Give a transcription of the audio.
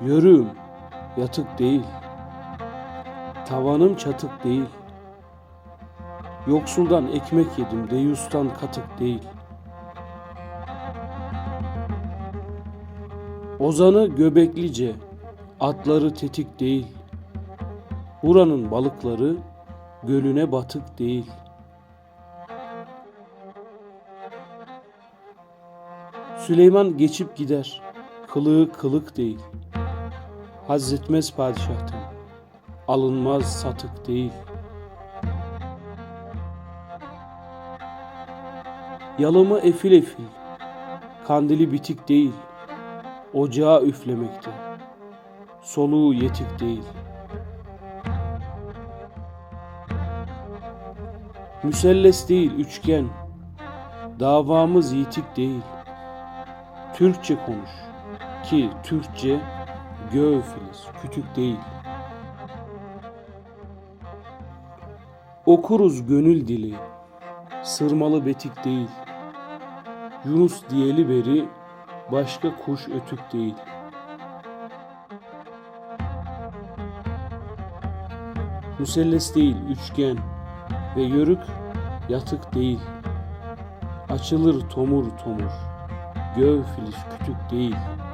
Yörüğüm yatık değil, tavanım çatık değil. Yoksuldan ekmek yedim, deyustan katık değil. Ozanı göbeklice, atları tetik değil. Buranın balıkları gölüne batık değil. Süleyman geçip gider, kılığı kılık değil. Hazretmez padişahtan, alınmaz satık değil. Yalımı efil efil, kandili bitik değil. Ocağa üflemekte, soluğu yetik değil. Müselles değil üçgen, davamız yitik değil. Türkçe konuş ki Türkçe göğ filiz, kütük değil. Okuruz gönül dili, sırmalı betik değil. Yunus diyeli beri başka kuş ötük değil. Müselles değil üçgen ve yörük yatık değil. Açılır tomur tomur, göv filiz kütük değil.''